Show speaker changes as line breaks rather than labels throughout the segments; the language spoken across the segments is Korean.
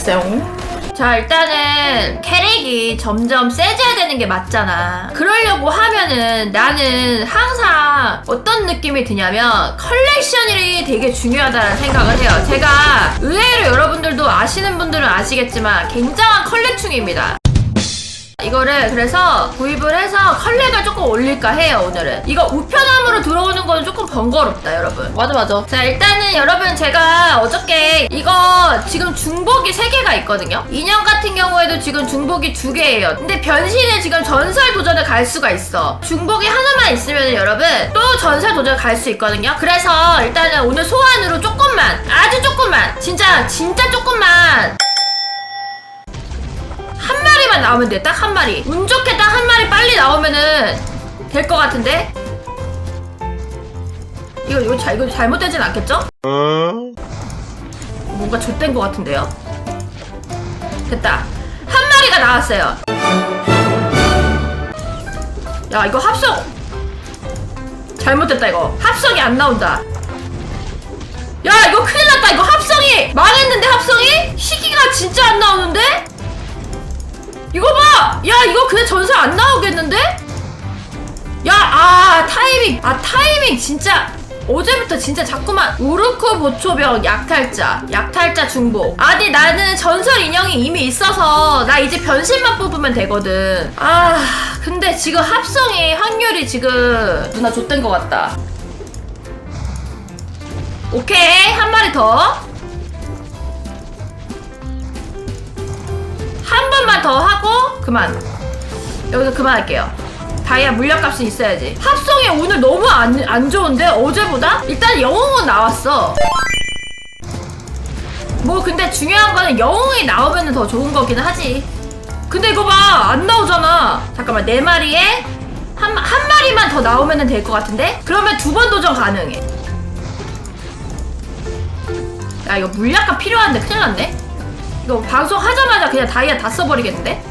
오세요. 자, 일단은 캐릭이 점점 세져야 되는 게 맞잖아. 그러려고 하면은 나는 항상 어떤 느낌이 드냐면 컬렉션이 되게 중요하다는 생각을 해요. 제가 의외로 여러분들도 아시는 분들은 아시겠지만 굉장한 컬렉충입니다. 이거를 그래서 구입을 해서 컬렉을 조금 올릴까 해요 오늘은. 이거 우편함으로 들어오는 건 조금 번거롭다 여러분. 맞아 맞아. 자 일단은 여러분 제가 어저께 이거 지금 중복이 3개가 있거든요? 인형 같은 경우에도 지금 중복이 2개예요. 근데 변신에 지금 전설 도전을 갈 수가 있어. 중복이 하나만 있으면 여러분 또 전설 도전을 갈수 있거든요? 그래서 일단은 오늘 소환으로 조금만 아주 조금만 진짜 진짜 조금만 한 마리만 나오면 돼. 딱 한 마리. 운 좋게 딱 한 마리 빨리 나오면은 될 것 같은데? 이거, 이거, 자, 이거 잘못되진 않겠죠? 뭔가 좆된 것 같은데요? 됐다. 한 마리가 나왔어요. 야, 이거 합성! 잘못됐다, 이거. 합성이 안 나온다. 야, 이거 큰일 났다. 이거 합성이! 망했는데, 합성이? 시기가 진짜 안 나오는데? 이거 봐! 야, 이거 그냥 전설 안 나오겠는데? 야, 아, 타이밍. 아, 타이밍 진짜. 어제부터 진짜 자꾸만 우르크 보초병 약탈자 약탈자 중복 아니 나는 전설 인형이 이미 있어서 나 이제 변신만 뽑으면 되거든 아 근데 지금 합성이 확률이 지금 누나 좆된 것 같다 오케이 한 마리 더 한 번만 더 하고 그만. 여기서 그만할게요. 다이아 물약값은 있어야지. 합성이 오늘 너무 안, 안 좋은데 어제보다? 일단 영웅은 나왔어. 뭐 근데 중요한 거는 영웅이 나오면 더 좋은 거긴 하지. 근데 이거 봐 안 나오잖아. 잠깐만 네 마리에 한, 한 마리만 더 나오면 될 것 같은데? 그러면 두 번 도전 가능해. 야 이거 물약값 필요한데 큰일 났네 이거 방송 하자마자 그냥 다이아 다 써버리겠는데?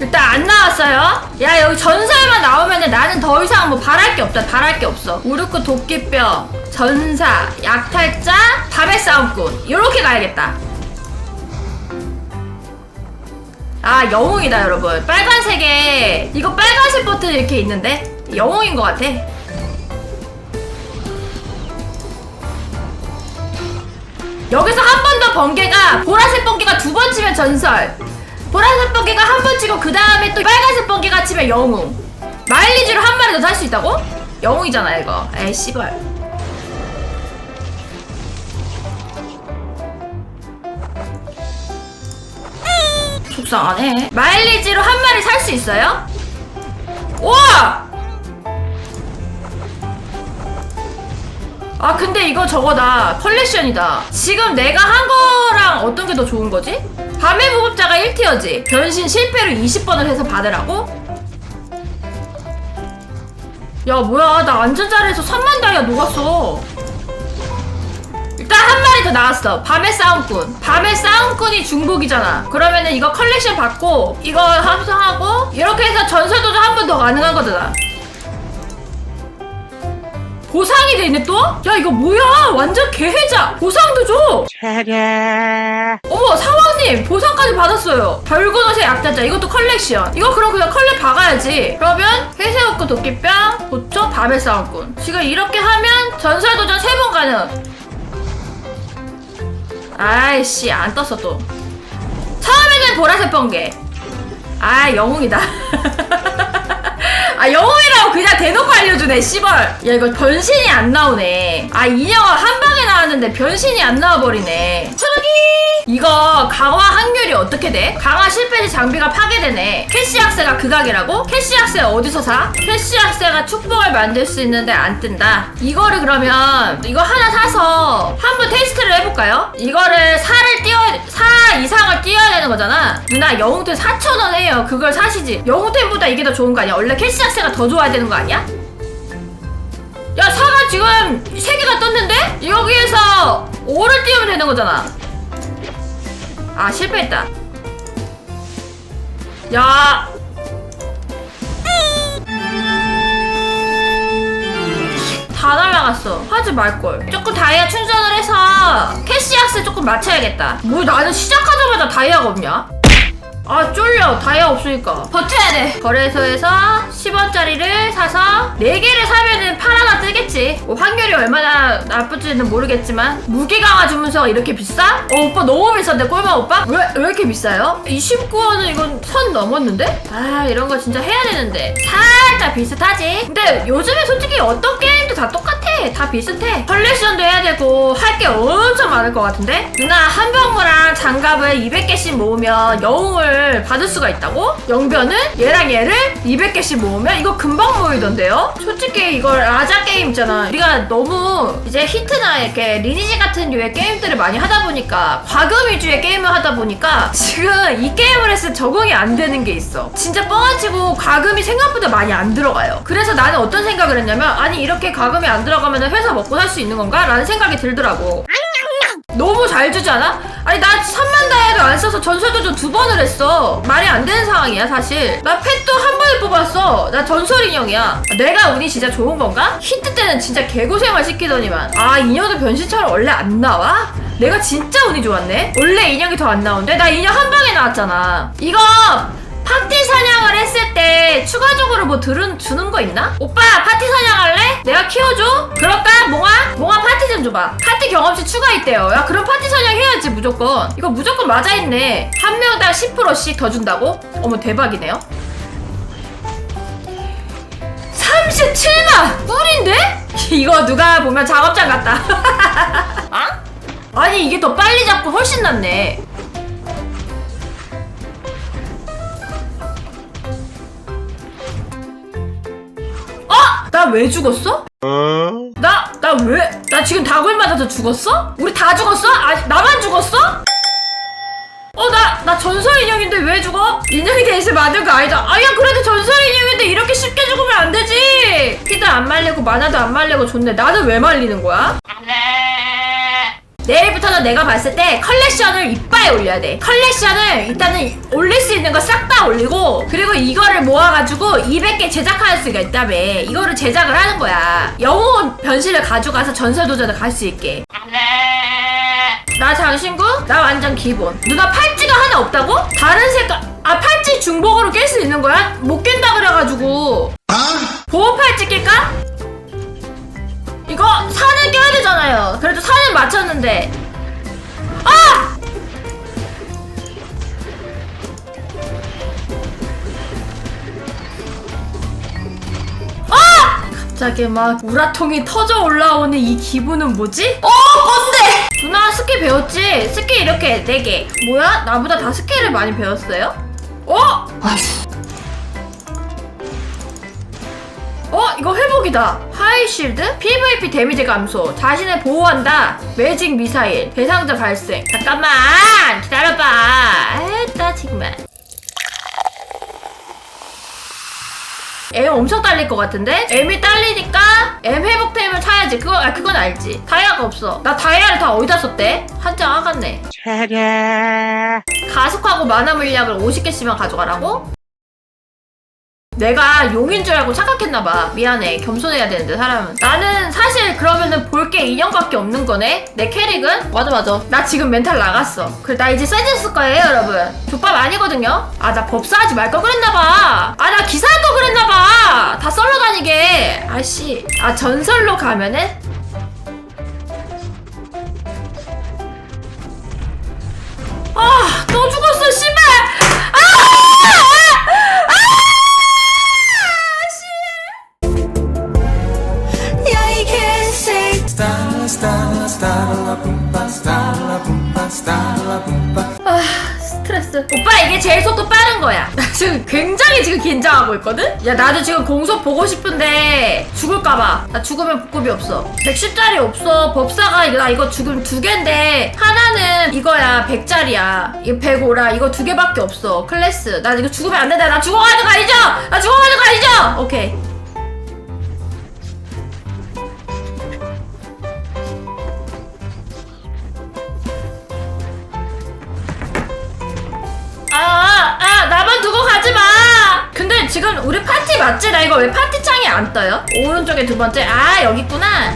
일단 안 나왔어요. 야 여기 전설만 나오면은 나는 더 이상 뭐 바랄 게 없다. 바랄 게 없어. 우르크 도끼뼈, 전사, 약탈자, 밤의 싸움꾼 이렇게 가야겠다. 아 영웅이다 여러분. 빨간색에 이거 빨간색 버튼 이렇게 있는데 영웅인 것 같아. 여기서 한 번 더 번개가 보라색 번개가 두 번 치면 전설 보라색 번개가 한 번 치고 그 다음에 또 빨간색 번개가 치면 영웅 마일리지로 한 마리 더 살 수 있다고? 영웅이잖아 이거 에이 씨발 속상하네 마일리지로 한 마리 살 수 있어요? 우와! 아 근데 이거 저거다. 컬렉션이다. 지금 내가 한 거랑 어떤 게 더 좋은 거지? 밤의 무법자가 1티어지. 변신 실패를 20번을 해서 받으라고? 야 뭐야. 나 완전 잘해서 3만 다이아 녹았어. 일단 한 마리 더 나왔어. 밤의 싸움꾼. 밤의 싸움꾼이 중복이잖아. 그러면은 이거 컬렉션 받고 이거 합성하고 이렇게 해서 전설도전 한 번 더 가능한 거잖아 보상이 돼 있네 또? 야 이거 뭐야? 완전 개해자. 보상도 줘. 어머 사왕님 보상까지 받았어요. 별고노새 약자자 이것도 컬렉션. 이거 그럼 그냥 컬렉 박아야지. 그러면 회새우고 도끼병 고초 밤의 싸움꾼. 지금 이렇게 하면 전설도전 세번 가능. 아이씨 안 떴어 또. 처음에는 보라색 번개. 아 영웅이다 아 영웅이라고 그냥 대놓고 알려주네 씨발 야 이거 변신이 안 나오네 아 인형은 한 방에 나왔는데 변신이 안 나와버리네 추르기 이거 강화 확률이 어떻게 돼? 강화 실패 시 장비가 파괴되네 캐시 학세가 극악이라고? 캐시 학세 어디서 사? 캐시 학세가 축복을 만들 수 있는데 안 뜬다 이거를 그러면 이거 하나 사서 한번 테스트를 해볼까요? 이거를 4를 띄워 4 이상을 띄워야 되는 거잖아 누나 영웅템 4,000원 해요 그걸 사시지 영웅템보다 이게 더 좋은 거 아니야? 원래 캐시 학세 가 더 좋아야 되는 거 아니야? 야 사가 지금 3개가 떴는데? 여기에서 5를 띄우면 되는 거잖아 아 실패했다 야 다 날라 나갔어. 하지 말걸. 조금 다이아 충전을 해서 캐시약스 조금 맞춰야겠다. 뭐 나는 시작하자마자 다이아가 없냐? 아 쫄려 다이아 없으니까 버텨야 돼 거래소에서 10원짜리를 사서 4개를 사면은 팔 하나 뜨겠지 뭐 확률이 얼마나 나쁠지는 모르겠지만 무게 강화 주문서가 이렇게 비싸? 어 오빠 너무 비싼데 꿀맛 오빠? 왜, 왜 이렇게 비싸요? 29원은 이건 선 넘었는데? 아 이런 거 진짜 해야 되는데 살짝 비슷하지 근데 요즘에 솔직히 어떤 게임도 다 똑같아 다 비슷해 컬렉션도 해야 되고 할 게 엄청 많을 것 같은데? 누나 한병무랑 장갑을 200개씩 모으면 영웅을 받을 수가 있다고? 영변은 얘랑 얘를 200개씩 모으면 이거 금방 모이던데요? 솔직히 이걸 라자 게임 있잖아 우리가 너무 이제 히트나 이렇게 리니지 같은 류의 게임들을 많이 하다 보니까 과금 위주의 게임을 하다 보니까 지금 이 게임을 했을 때 적응이 안 되는 게 있어 진짜 뻥치고 과금이 생각보다 많이 안 들어가요 그래서 나는 어떤 생각을 했냐면 아니 이렇게 과금이 안 들어가면 회사 먹고 살 수 있는 건가? 라는 생각이 들더라고. 너무 잘 주지 않아? 아니 나 3만 다이아를 안 써서 전설도전 두 번을 했어. 말이 안 되는 상황이야 사실. 나 펫도 한 번에 뽑았어. 나 전설 인형이야. 내가 운이 진짜 좋은 건가? 히트 때는 진짜 개고생을 시키더니만. 아 인형도 변신처럼 원래 안 나와? 내가 진짜 운이 좋았네? 원래 인형이 더 안 나오는데? 나 인형 한 방에 나왔잖아. 이거 했을 때 추가적으로 뭐 들은 주는 거 있나? 오빠 파티 사냥할래? 내가 키워줘? 그럴까? 몽아? 몽아 파티 좀 줘봐 파티 경험치 추가 있대요 야 그럼 파티 사냥 해야지 무조건 이거 무조건 맞아 있네 한 명당 10%씩 더 준다고? 어머 대박이네요 37만! 꿀인데? 이거 누가 보면 작업장 같다 아? 아니 이게 더 빨리 잡고 훨씬 낫네 어? 나 왜 죽었어? 나, 나 왜? 나 지금 다굴 맞아서 죽었어? 우리 다 죽었어? 아니, 나만 죽었어? 어, 나, 나 전설 인형인데 왜 죽어? 인형이 대신 맞은 거 아니다. 아, 야, 그래도 전설 인형인데 이렇게 쉽게 죽으면 안 되지! 피도 안 말리고, 만화도 안 말리고 좋네. 나는 왜 말리는 거야? 내일부터는 내가 봤을 때 컬렉션을 이빨에 올려야 돼. 컬렉션을 일단은 올릴 수 있는 거 싹 다 올리고 그리고 이거를 모아가지고 200개 제작할 수가 있다며. 이거를 제작을 하는 거야. 영웅 변신을 가져가서 전설 도전을 갈 수 있게. 나 장신구? 나 완전 기본. 누나 팔찌가 하나 없다고? 다른 색깔. 아 팔찌 중복으로 깰 수 있는 거야? 못 깬다 그래가지고. 보호 팔찌 낄까? 맞췄는데. 아! 아! 갑자기 막 우라통이 터져 올라오는 이 기분은 뭐지? 어, 뭔데? 누나 스킬 배웠지? 스킬 이렇게 4개. 뭐야? 나보다 다 스킬을 많이 배웠어요? 어? 어? 이거 회복이다. 하이 실드? PVP 데미지 감소. 자신을 보호한다. 매직 미사일. 대상자 발생. 잠깐만! 기다려봐. 에따, 정말. M 엄청 딸릴 것 같은데? M이 딸리니까 M 회복템을 사야지. 그거, 아, 그건 알지. 다이아가 없어. 나 다이아를 다 어디다 썼대? 한 장 아갔네. 가속하고 만화 물약을 50개씩만 가져가라고? 내가 용인 줄 알고 착각했나봐. 미안해. 겸손해야 되는데, 사람은. 나는 사실 그러면은 볼 게 인형밖에 없는 거네? 내 캐릭은? 맞아, 맞아. 나 지금 멘탈 나갔어. 그래, 나 이제 세졌을 거예요, 여러분. 족밥 아니거든요? 아, 나 법사하지 말 걸 그랬나봐. 아, 나 기사할 걸 그랬나봐. 다 썰러 다니게. 아씨. 아, 전설로 가면은? 거야. 나 지금 굉장히 지금 긴장하고 있거든? 야 나도 지금 공속 보고 싶은데 죽을까봐. 나 죽으면 복급이 없어. 110짜리 없어. 법사가 나 이거 죽으면 두 개인데 하나는 이거야 100짜리야. 이거 105라. 이거 두 개밖에 없어. 클래스. 나 이거 죽으면 안 된다. 나 죽어가는 거 아니죠! 나 죽어가는 거 아니죠! 오케이 우리 파티 맞지? 나 이거 왜 파티 창이 안 떠요? 오른쪽에 두 번째 아 여기 있구나